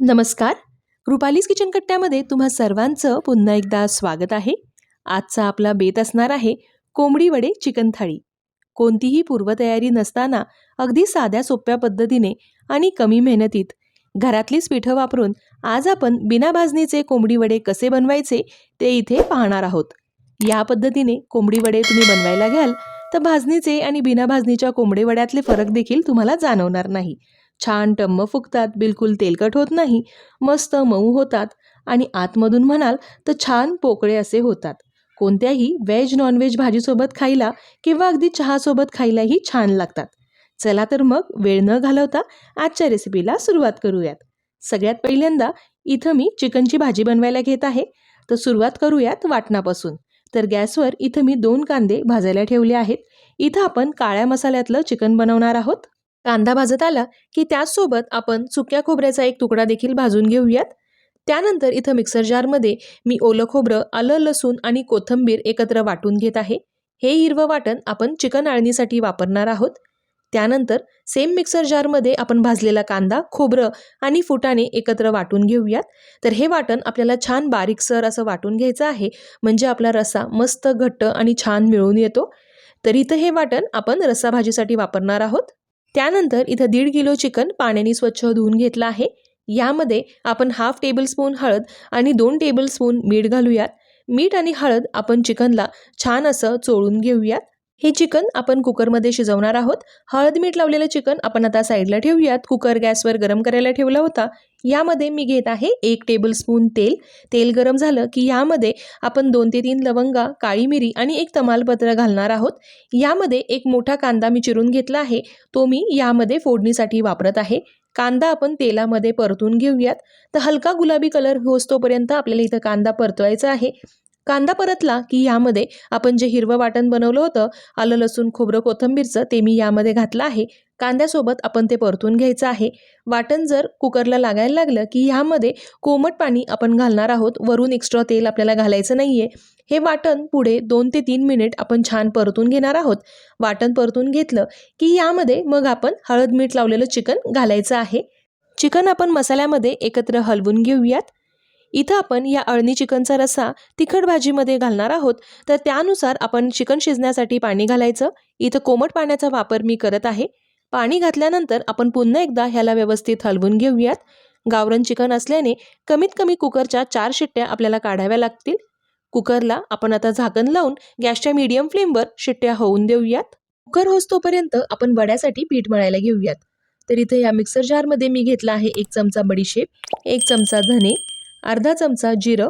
नमस्कार. रुपालीस किचन कट्ट्यामध्ये तुम्हा सर्वांचं पुन्हा एकदा स्वागत आहे. आजचा आपला बेत असणार आहे कोंबडी वडे चिकन थाळी. कोणतीही पूर्वतयारी नसताना अगदी साध्या सोप्या पद्धतीने आणि कमी मेहनतीत घरातलीच पिठं वापरून आज आपण बिना भाजणीचे कोंबडी वडे कसे बनवायचे ते इथे पाहणार आहोत. या पद्धतीने कोंबडी वडे तुम्ही बनवायला घ्याल तर भाजणीचे आणि बिना भाजणीच्या कोंबडे वड्यातले फरक देखील तुम्हाला जाणवणार नाही. छान टम्म फुगतात बिलकुल तेलकट होत नाही मस्त मऊ होतात आणि आतमधून म्हणाल तर छान पोकळे असे होतात. कोणत्याही व्हेज नॉनव्हेज भाजीसोबत खायला किंवा अगदी चहासोबत खायलाही छान लागतात. चला तर मग वेळ न घालवता आजच्या रेसिपीला सुरुवात करूयात. सगळ्यात पहिल्यांदा इथं मी चिकनची भाजी बनवायला घेत आहे. तर सुरुवात करूयात वाटणापासून. तर गॅसवर इथं मी दोन कांदे भाजायला ठेवले आहेत. इथं आपण काळ्या मसाल्यातलं चिकन बनवणार आहोत. कांदा भाजत आला की त्याचसोबत आपण सुक्या खोबऱ्याचा एक तुकडा देखील भाजून घेऊयात. त्यानंतर इथं मिक्सर जारमध्ये मी ओलं खोबरं आलं लसूण आणि कोथंबीर एकत्र वाटून घेत आहे. हे हिरवं वाटण आपण चिकन आळणीसाठी वापरणार आहोत. त्यानंतर सेम मिक्सर जारमध्ये आपण भाजलेला कांदा खोबरं आणि फुटाणे एकत्र वाटून घेऊयात. तर हे वाटण आपल्याला छान बारीकसर असं वाटून घ्यायचं आहे. म्हणजे आपला रस्सा मस्त घट्ट आणि छान मिळून येतो. तर इथं हे वाटण आपण रस्सा भाजीसाठी वापरणार आहोत. त्यानंतर इथं दीड किलो चिकन पाण्याने स्वच्छ धुवून घेतलं आहे. यामध्ये आपण हाफ टेबलस्पून हळद आणि दोन टेबलस्पून मीठ घालूयात. मीठ आणि हळद आपण चिकनला छान असं चोळून घेऊयात. हे चिकन आपण कुकरमध्ये शिजवणार आहोत. हळद मीठ लावलेलं चिकन आपण आता साईडला ठेवूयात. कुकर गॅसवर गरम करायला ठेवला होता. यामध्ये मी घेत आहे एक टेबलस्पून तेल. तेल गरम झालं की यामध्ये आपण दोन ते तीन लवंगा काळी मिरी आणि एक तमालपत्र घालणार आहोत. यामध्ये एक मोठा कांदा मी चिरून घेतला आहे. तो मी यामध्ये फोडणीसाठी वापरत आहे. कांदा आपण तेलामध्ये परतून घेऊयात. तर हलका गुलाबी कलर होस्तोपर्यंत आपल्याला इथं कांदा परतवायचा आहे. कांदा परतला की यामध्ये आपण जे हिरवं वाटण बनवलं होतं आलं लसूण खोबरं कोथंबीरचं ते मी यामध्ये घातलं आहे. कांद्यासोबत आपण ते परतून घ्यायचं आहे. वाटण जर कुकरला लागायला लागलं की ह्यामध्ये कोमट पाणी आपण घालणार आहोत वरून एक्स्ट्रा तेल आपल्याला घालायचं नाही आहे हे वाटण पुढे दोन ते तीन मिनिट आपण छान परतून घेणार आहोत. वाटण परतून घेतलं की यामध्ये मग आपण हळद मीठ लावलेलं चिकन घालायचं आहे. चिकन आपण मसाल्यामध्ये एकत्र हलवून घेऊयात. इथं आपण या अळणी चिकनचा रस्सा तिखट भाजीमध्ये घालणार आहोत. तर त्यानुसार आपण चिकन शिजण्यासाठी पाणी घालायचं. इथं कोमट पाण्याचा वापर मी करत आहे. पाणी घातल्यानंतर आपण पुन्हा एकदा ह्याला व्यवस्थित हलवून घेऊयात. गावरण चिकन असल्याने कमीत कमी कुकरच्या चार शिट्ट्या आपल्याला काढाव्या लागतील. कुकरला आपण आता झाकण लावून गॅसच्या मीडियम फ्लेमवर शिट्ट्या होऊन देऊयात. कुकर होस्तोपर्यंत आपण वड्यासाठी पीठ मळायला घेऊयात. तर इथे या मिक्सर जारमध्ये मी घेतला आहे एक चमचा बडीशेप एक चमचा धने अर्धा चमचा जिरं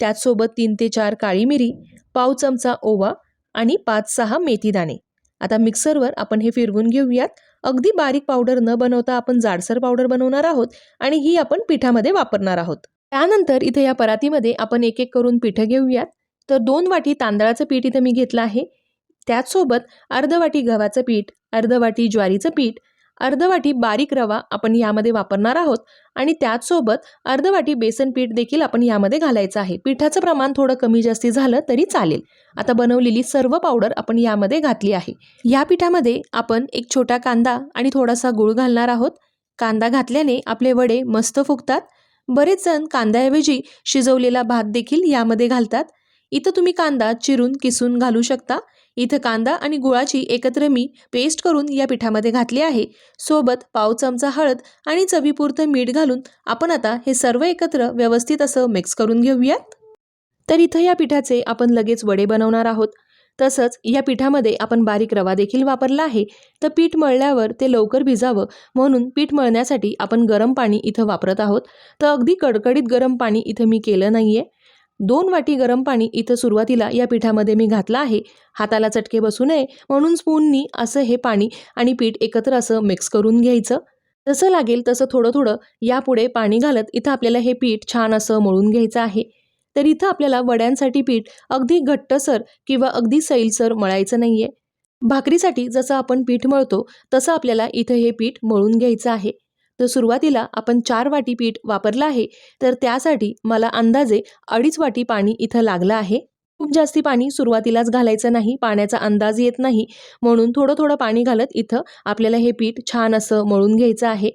त्याचसोबत तीन ते चार काळी मिरी पाव चमचा ओवा आणि पाच सहा मेथी दाणे. आता मिक्सरवर आपण हे फिरवून घेऊयात. अगदी बारीक पावडर न बनवता आपण जाडसर पावडर बनवणार आहोत आणि ही आपण पिठामध्ये वापरणार आहोत. त्यानंतर इथे या परातीमध्ये आपण एक एक करून पिठं घेऊयात. तर दोन वाटी तांदळाचं पीठ इथं मी घेतलं आहे. त्याचसोबत अर्ध वाटी गव्हाचं पीठ अर्ध वाटी ज्वारीचं पीठ अर्धवाटी बारीक रवा आपण यामध्ये वापरणार आहोत आणि त्याचसोबत अर्धवाटी बेसन पीठ देखील आपण यामध्ये घालायचं आहे. पिठाचं प्रमाण थोडं कमी जास्ती झालं तरी चालेल. आता बनवलेली सर्व पावडर आपण यामध्ये घातली आहे. या पिठामध्ये आपण एक छोटा कांदा आणि थोडासा गुळ घालणार आहोत. कांदा घातल्याने आपले वडे मस्त फुगतात. बरेच जण कांद्याऐवजी शिजवलेला भात देखील यामध्ये घालतात. इथं तुम्ही कांदा चिरून किसून घालू शकता. इथं कांदा आणि गुळाची एकत्र मी पेस्ट करून या पिठामध्ये घातली आहे. सोबत पाव चमचा हळद आणि चवीपुरतं मीठ घालून आपण आता हे सर्व एकत्र व्यवस्थित असं मिक्स करून घेऊयात. तर इथं या पिठाचे आपण लगेच वडे बनवणार आहोत. तसंच या पिठामध्ये आपण बारीक रवा देखील वापरला आहे. तर पीठ मळल्यावर ते लवकर भिजावं म्हणून पीठ मळण्यासाठी आपण गरम पाणी इथं वापरत आहोत. तर अगदी कडकडीत गरम पाणी इथं मी केलं नाही आहे दोन वाटी गरम पाणी इथं सुरुवातीला या पिठामध्ये मी घातलं आहे. हाताला चटके बसू नये म्हणून स्पूननी असं हे पाणी आणि पीठ एकत्र असं मिक्स करून घ्यायचं. जसं लागेल तसं थोडं थोडं यापुढे पाणी घालत इथं आपल्याला हे पीठ छान असं मळून घ्यायचं आहे. तर इथं आपल्याला वड्यांसाठी पीठ अगदी घट्टसर किंवा अगदी सैलसर मळायचं नाही आहे भाकरीसाठी जसं आपण पीठ मळतो तसं आपल्याला इथं हे पीठ मळून घ्यायचं आहे. तर सुरुवातीला आपण चार वाटी पीठ वापरलं आहे तर त्यासाठी मला अंदाजे अडीच वाटी पाणी इथं लागलं आहे. खूप जास्ती पाणी सुरुवातीलाच घालायचं नाही पाण्याचा अंदाज येत नाही म्हणून थोडं थोडं पाणी घालत इथं आपल्याला हे पीठ छान असं मळून घ्यायचं आहे.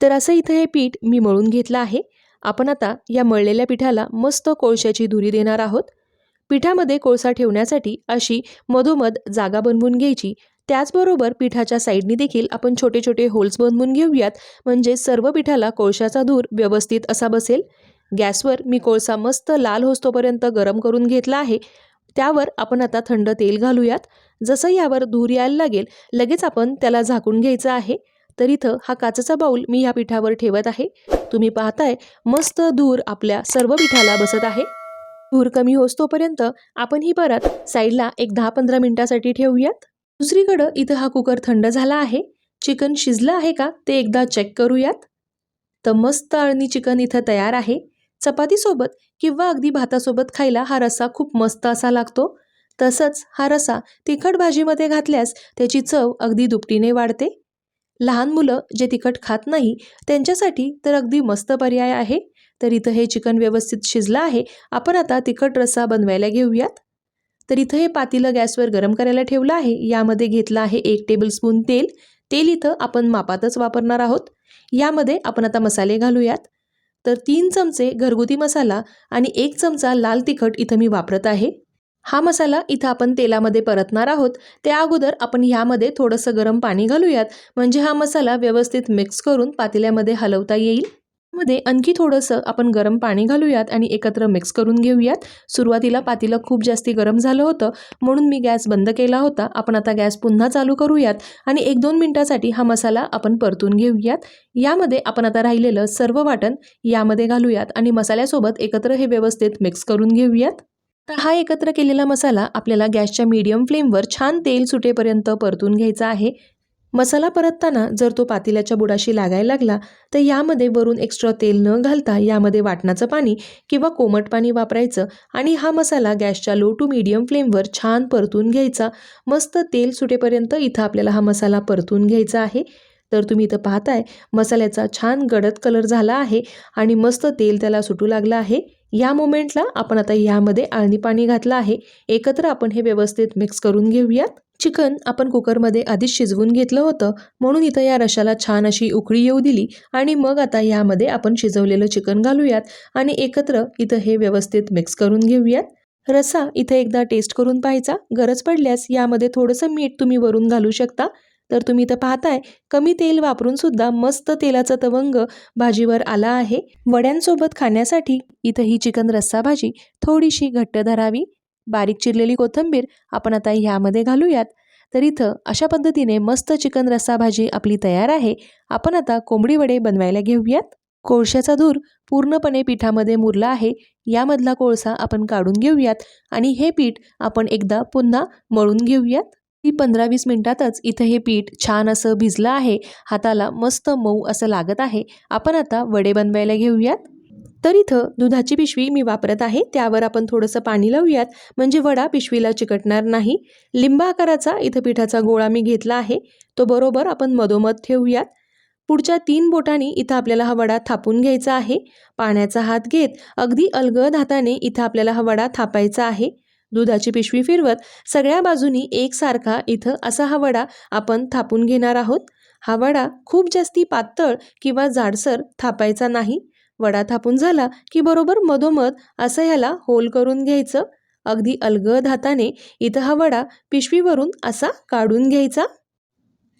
तर असं इथं हे पीठ मी मळून घेतलं आहे. आपण आता या मळलेल्या पिठाला मस्त कोळशाची धुरी देणार आहोत. पिठामध्ये कोळसा ठेवण्यासाठी अशी मधोमध जागा बनवून घ्यायची त्याचबरोबर पिठाच्या साईडनी देखील आपण छोटे छोटे होल्स बनवून घेऊयात. म्हणजे सर्व पिठाला कोळशाचा धूर व्यवस्थित असा बसेल. गॅसवर मी कोळसा मस्त लाल होस्तोपर्यंत गरम करून घेतला आहे. त्यावर आपण आता थंड तेल घालूयात. जसं यावर धूर यायला लागेल लगेच आपण त्याला झाकून घ्यायचं आहे. तर इथं हा काचेचा बाऊल मी या पिठावर ठेवत आहे. तुम्ही पाहताय मस्त धूर आपल्या सर्व पिठाला बसत आहे. धूर कमी होस्तोपर्यंत आपण ही परत साईडला एक दहा पंधरा मिनिटासाठी ठेवूयात. दुसरीकडं इथं हा कुकर थंड झाला आहे. चिकन शिजलं आहे का ते एकदा चेक करूयात. तर मस्त अळणी चिकन इथं तयार आहे. चपातीसोबत किंवा अगदी भातासोबत खायला हा रस्सा खूप मस्त असा लागतो. तसंच हा रस्सा तिखट भाजीमध्ये घातल्यास त्याची चव अगदी दुपटीने वाढते. लहान मुलं जे तिखट खात नाही त्यांच्यासाठी तर अगदी मस्त पर्याय आहे. तर इथं हे चिकन व्यवस्थित शिजलं आहे. आपण आता तिखट रस्सा बनवायला घेऊयात. तर इथं हे पातीलं गॅसवर गरम करायला ठेवलं आहे. यामध्ये घेतलं आहे एक टेबलस्पून तेल. तेल इथं आपण मापातच वापरणार आहोत. यामध्ये आपण आता मसाले घालूयात. तर तीन चमचे घरगुती मसाला आणि एक चमचा लाल तिखट इथं मी वापरत आहे. हा मसाला इथं आपण तेलामध्ये परतणार आहोत. त्या अगोदर आपण ह्यामध्ये थोडंसं गरम पाणी घालूयात. म्हणजे हा मसाला व्यवस्थित मिक्स करून पातेल्यामध्ये हलवता येईल. मध्ये आणखी थोडंसं आपण गरम पाणी घालूयात आणि एकत्र मिक्स करून घेऊयात. सुरुवातीला पातीलं खूप जास्ती गरम झालं होतं म्हणून मी गॅस बंद केला होता. आपण आता गॅस पुन्हा चालू करूयात आणि एक दोन मिनटासाठी हा मसाला आपण परतून घेऊयात. यामध्ये आपण आता राहिलेलं सर्व वाटण यामध्ये घालूयात आणि मसाल्यासोबत एकत्र हे व्यवस्थित मिक्स करून घेऊयात. तर हा एकत्र केलेला मसाला आपल्याला गॅसच्या मीडियम फ्लेमवर छान तेल सुटेपर्यंत परतून घ्यायचा आहे. मसाला परतताना जर तो पातेल्याच्या बुडाशी लागायला लागला तर यामध्ये वरून एक्स्ट्रा तेल न घालता यामध्ये वाटणाचं पाणी किंवा कोमट पाणी वापरायचं आणि हा मसाला गॅसच्या लो टू मीडियम फ्लेमवर छान परतून घ्यायचा. मस्त तेल सुटेपर्यंत इथं आपल्याला हा मसाला परतून घ्यायचा आहे. तर तुम्ही इथं पाहताय मसाल्याचा छान गडद कलर झाला आहे आणि मस्त तेल त्याला सुटू लागलं आहे. या मोमेंटला आपण आता यामध्ये आळणी पाणी घातलं आहे. एकत्र आपण हे व्यवस्थित मिक्स करून घेऊयात. चिकन आपण कुकरमध्ये आधीच शिजवून घेतलं होतं म्हणून इथं या रशाला छान अशी उकळी येऊ दिली आणि मग आता यामध्ये आपण शिजवलेलं चिकन घालूयात आणि एकत्र इथं हे व्यवस्थित मिक्स करून घेऊयात. रस्सा इथं एकदा टेस्ट करून पाहायचा. गरज पडल्यास यामध्ये थोडंसं मीठ तुम्ही वरून घालू शकता. तर तुम्ही इथं पाहताय कमी तेल वापरून सुद्धा मस्त तेलाचा तवंग भाजीवर आला आहे. वड्यांसोबत खाण्यासाठी इथं ही चिकन रस्सा भाजी थोडीशी घट्ट धरावी. बारीक चिरलेली कोथिंबीर आपण आता ह्यामध्ये घालूयात. तर इथं अशा पद्धतीने मस्त चिकन रस्सा भाजी आपली तयार आहे. आपण आता कोंबडी वडे बनवायला घेऊयात. कोळशाचा धूर पूर्णपणे पिठामध्ये मुरला आहे. यामधला कोळसा आपण काढून घेऊयात आणि हे पीठ आपण एकदा पुन्हा मळून घेऊयात. ती पंधरा वीस मिनटातच इथं हे पीठ छान असं भिजलं आहे. हाताला मस्त मऊ असं लागत आहे. आपण आता वडे बनवायला घेऊयात. तर इथं दुधाची पिशवी मी वापरत आहे. त्यावर आपण थोडंसं पाणी लावूयात. म्हणजे वडा पिशवीला चिकटणार नाही. लिंबा आकाराचा इथं पिठाचा गोळा मी घेतला आहे. तो बरोबर आपण मधोमध ठेवूयात. पुढच्या तीन बोटांनी इथं आपल्याला हा वडा थापून घ्यायचा आहे. पाण्याचा हात घेत अगदी अलगद हाताने इथं आपल्याला हा वडा थापायचा आहे. दुधाची पिशवी फिरवत सगळ्या बाजूनी एकसारखा इथं असा हा वडा आपण थापून घेणार आहोत. हा वडा खूप जास्ती पातळ किंवा जाडसर थापायचा नाही. वडा थापून झाला की बरोबर मधोमध असं ह्याला होल करून घ्यायचं. अगदी अलगद हाताने इथं हा वडा पिशवीवरून असा काढून घ्यायचा.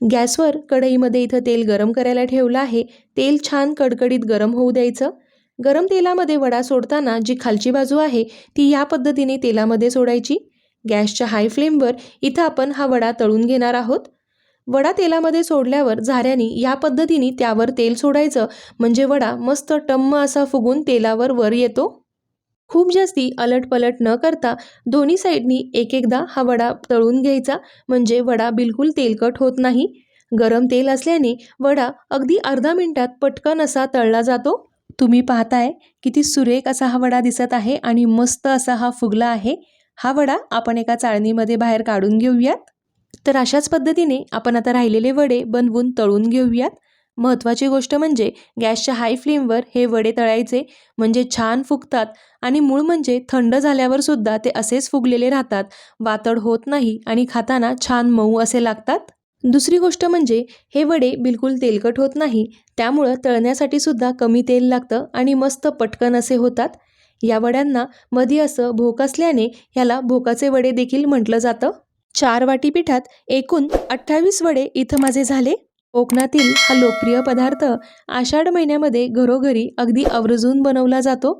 गॅसवर कढईमध्ये इथं तेल गरम करायला ठेवलं आहे. तेल छान कडकडीत गरम होऊ द्यायचं. गरम तेलामध्ये वडा सोडताना जी खालची बाजू आहे ती या पद्धतीने तेलामध्ये सोडायची. गॅसच्या हाय फ्लेमवर इथं आपण हा वडा तळून घेणार आहोत. वडा तेलामध्ये सोडल्यावर झाऱ्याने या पद्धतीने त्यावर तेल सोडायचं. म्हणजे वडा मस्त टम्म असा फुगून तेलावर वर येतो. खूप जास्ती अलट पलट न करता दोन्ही साईडनी एक एकदा हा वडा तळून घ्यायचा. म्हणजे वडा बिलकुल तेलकट होत नाही. गरम तेल असल्याने वडा अगदी अर्धा मिनिटात पटकन असा तळला जातो. तुम्ही पाहताय किती सुरेख असा हा वडा दिसत आहे आणि मस्त असा हा फुगला आहे. हा वडा आपण एका चाळणीमध्ये बाहेर काढून घेऊयात. तर अशाच पद्धतीने आपण आता राहिलेले वडे बनवून तळून घेऊयात. महत्त्वाची गोष्ट म्हणजे गॅसच्या हाय फ्लेमवर हे वडे तळायचे म्हणजे छान फुगतात आणि मूळ म्हणजे थंड झाल्यावर सुद्धा ते असेच फुगलेले राहतात. वातड होत नाही आणि खाताना छान मऊ असे लागतात. दुसरी गोष्ट म्हणजे हे वडे बिलकुल तेलकट होत नाही त्यामुळं तळण्यासाठी सुद्धा कमी तेल लागतं आणि मस्त पटकन असे होतात. या वड्यांना मध्ये असं भोक असल्याने ह्याला भोकाचे वडे देखील म्हटलं जातं. चार वाटी पिठात एकूण अठ्ठावीस वडे इथं माझे झाले. कोकणातील हा लोकप्रिय पदार्थ आषाढ महिन्यामध्ये घरोघरी अगदी आवर्जून बनवला जातो.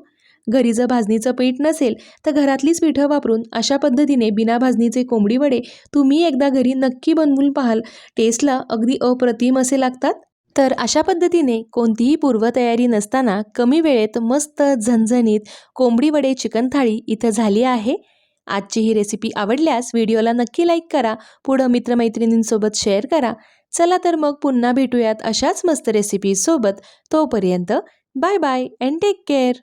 घरी जर भाजणीचं पीठ नसेल तर घरातलीच पिठं वापरून अशा पद्धतीने बिना भाजणीचे कोंबडी वडे तुम्ही एकदा घरी नक्की बनवून पाहाल. टेस्टला अगदी अप्रतिम असे लागतात. तर अशा पद्धतीने कोणतीही पूर्वतयारी नसताना कमी वेळेत मस्त झणझणीत कोंबडी वडे चिकन थाळी इथं झाली आहे. आजची ही रेसिपी आवडल्यास व्हिडिओला नक्की लाईक करा. पुढं मित्रमैत्रिणींसोबत शेअर करा. चला तर मग पुन्हा भेटूयात अशाच मस्त रेसिपीसोबत तोपर्यंत bye bye and take care